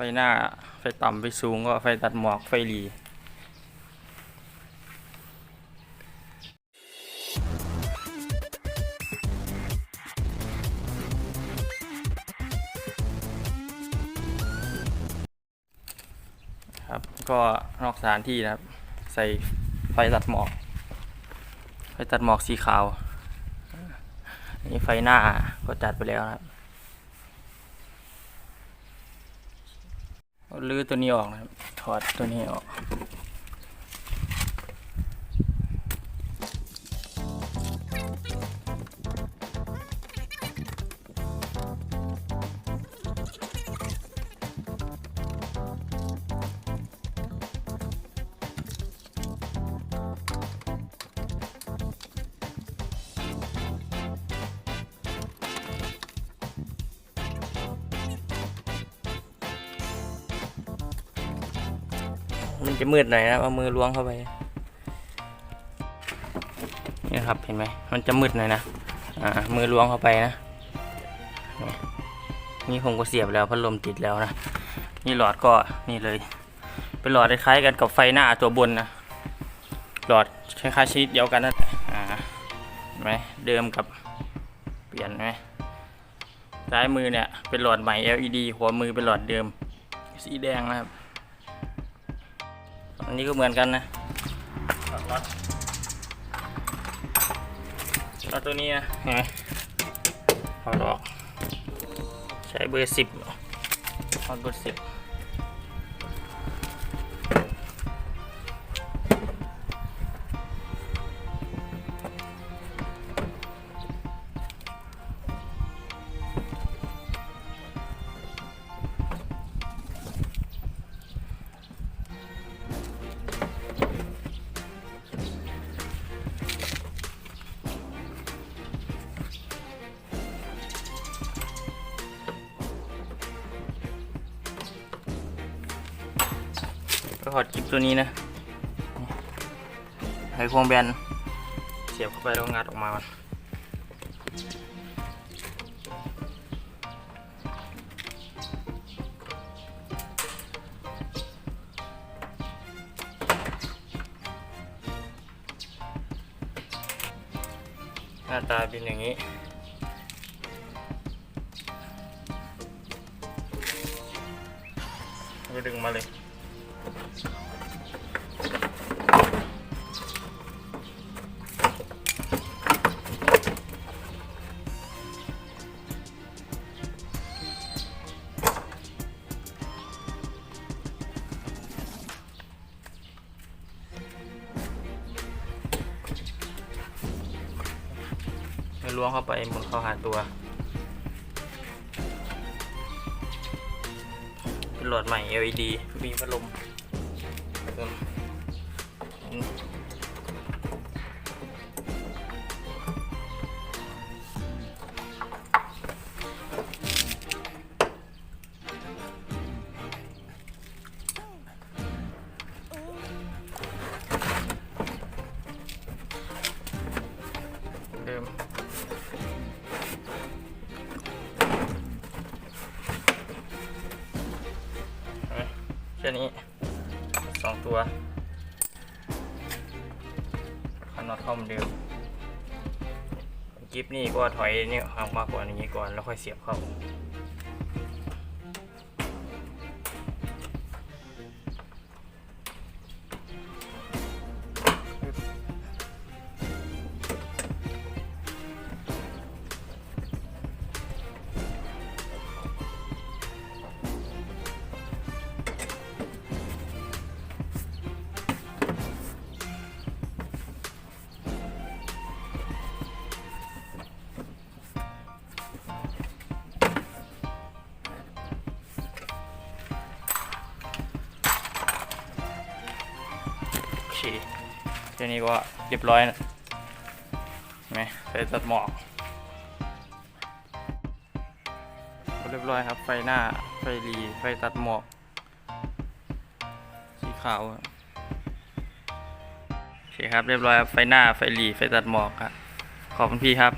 ฟหน้า ไฟต่ำไฟสูงก็ไฟตัดหมอกไฟหลีครับก็นอกสถานที่นะครับ ใส่ไฟตัดหมอก ไฟตัดหมอกสีขาวนี่ไฟหน้าก็จัดไปแล้วนะครับ ลื้อตัวนี้ออกนะครับถอดตัวนี้ออก มันจะมืดหน่อยนะเอามือล้วงเข้าไปนี่ครับเห็นไหมมันจะมืดหน่อยนะอ่ามือล้วงเข้าไปนะนี่ผมก็เสียบแล้วพัดลมติดแล้วนะนี่หลอดก็นี่เลย เป็นหลอดคล้ายๆกันกับไฟหน้าตัวบนนะหลอดคล้ายๆชนิดเดียวกันนะอ่าเห็นไหมเดิมกับเปลี่ยนไหมซ้ายมือเนี่ยเป็นหลอดใหม่ LED หัวมือเป็นหลอดเดิมสีแดงนะครับ อันนี้ก็เหมือนกันนะน็อตน็อตตัวนี้นะเห็นไหมถอดออก ใช้เบอร์สิบถอดเบอร์สิบ ถอดคลิปตัวนี้นะไขควงแบน เสียบเข้าไปแล้วงัดออกมามันหน้าตาเป็นอย่างนี้ก็ดึงมาเลย ล้วงเข้าไปหมุนเข้าหาตัว เป็นหลอดใหม่ LED มีพัดลม แค่นี้สองตัวขันน็อตเข้าเหมือนเดิมกิฟนี่ก็ถอยนี่ออกมากกว่านี้ก่อนแล้วค่อยเสียบเข้า เคแค่นี้ก็เรียบร้อยนะเห็นไหมไฟตัดหมอกเรียบร้อยครับ ไฟหน้า ไฟหลีไฟตัดหมอก สีขาวโอเคครับ เรียบร้อยครับ ไฟหน้า ไฟหลีไฟตัดหมอกครับ ขอบคุณพี่ครับ